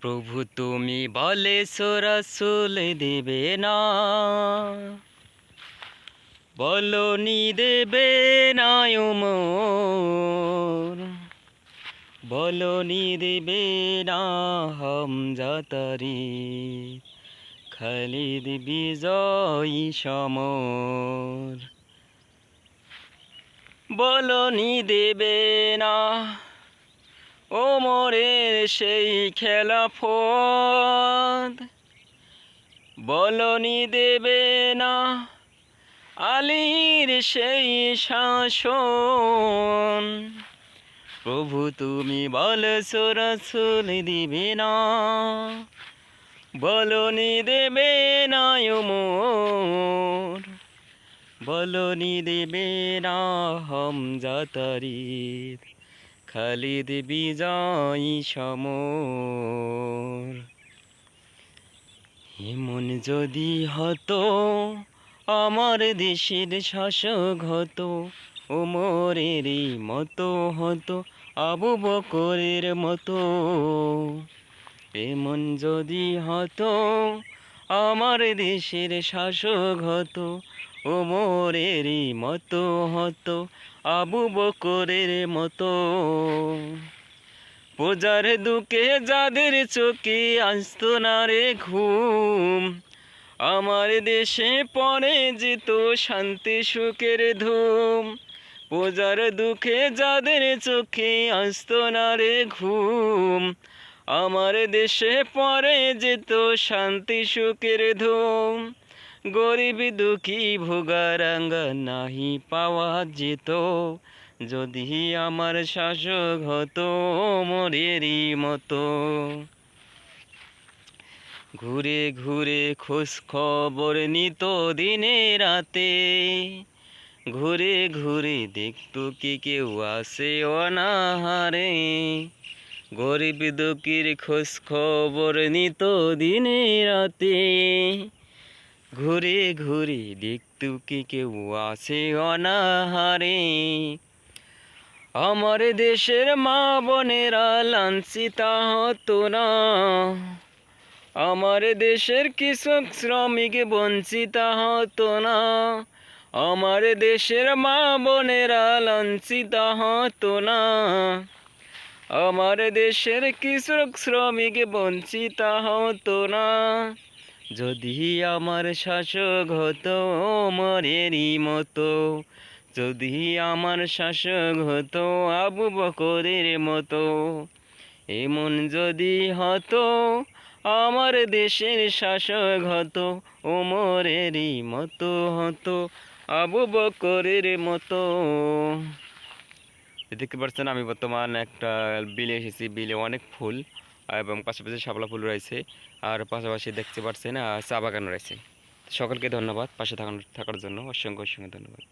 প্রভু তুমি বলে সোরাসুল দেবে না। বলনি দেবে না মোর বলনি দেবে না হাম যাতারি। খালিদ বিজয়ী সমর। বলনি দেবে না ও মোরের সেই খেলা ফদ। বলনি দেবে না আলীর সেই শাসন। প্রভু তুমি বল রসুল দিবে না। বলনি দেবে না মোর বলনি দেবে না হম যাতারির খালিদ বিজয়ী সমর। এমন যদি হতো, আমার দেশের শাসক হতো ওমরেরই মতো হতো, আবু বকরের মতো। এমন যদি হতো, আমার দেশের শাসক হতো ওমরেরই মতো হতো আবু বকরের মতো। পূজার দুকে যাদের চোখে আসতো না রে ঘুম, আমার দেশে পরে যেত শান্তি সুখের ধুম। পূজার দুঃখে যাদের চোখে আসতো না রে ঘুম, আমার দেশে পরে যেত শান্তি সুখের ধুম। গরিব দুঃখী ভোগারাঙ্গা নাহি পাওয়া যেত। যদি আমার শাসক হতো মরেরই মতো। ঘুরে ঘুরে খোঁজ খবর নিত দিনে রাতে। ঘুরে ঘুরে দেখতো কি কেউ আসে অনাহারে। গরিব দুঃখীর খোঁজ খবর নিত দিনে রাতে। ঘুরে ঘুরে দেখতু কি কেউ আসে অনাহারে। আমার দেশের মা বোনেরা লাঞ্ছিতা হতো না। আমার দেশের কৃষক শ্রমিক বঞ্চিতা হতো না। আমার দেশের মা বোনেরা লাঞ্ছিতা হতো না। আমার দেশের কৃষক শ্রমিক বঞ্চিতা হতো না। যদি আমার শাসক হতো মরেরই মতো, যদি আমার শাসক হতো আবু বকরের মতো, এমন যদি হতো আমার দেশের শাসক হতো ওমরেরই মতো হতো আবু বকরের মতো। দেখতে পাচ্ছেন আমি বর্তমান একটা বিলে এসেছি, বিলে অনেক ফুল। এবং পাশাপাশি শাপলা ফুল রয়েছে। আর পাশাপাশি দেখতে পাচ্ছেন চা বাগান রয়েছে। সকলকে ধন্যবাদ পাশে থাকার জন্য। অসংখ্য অসংখ্য ধন্যবাদ।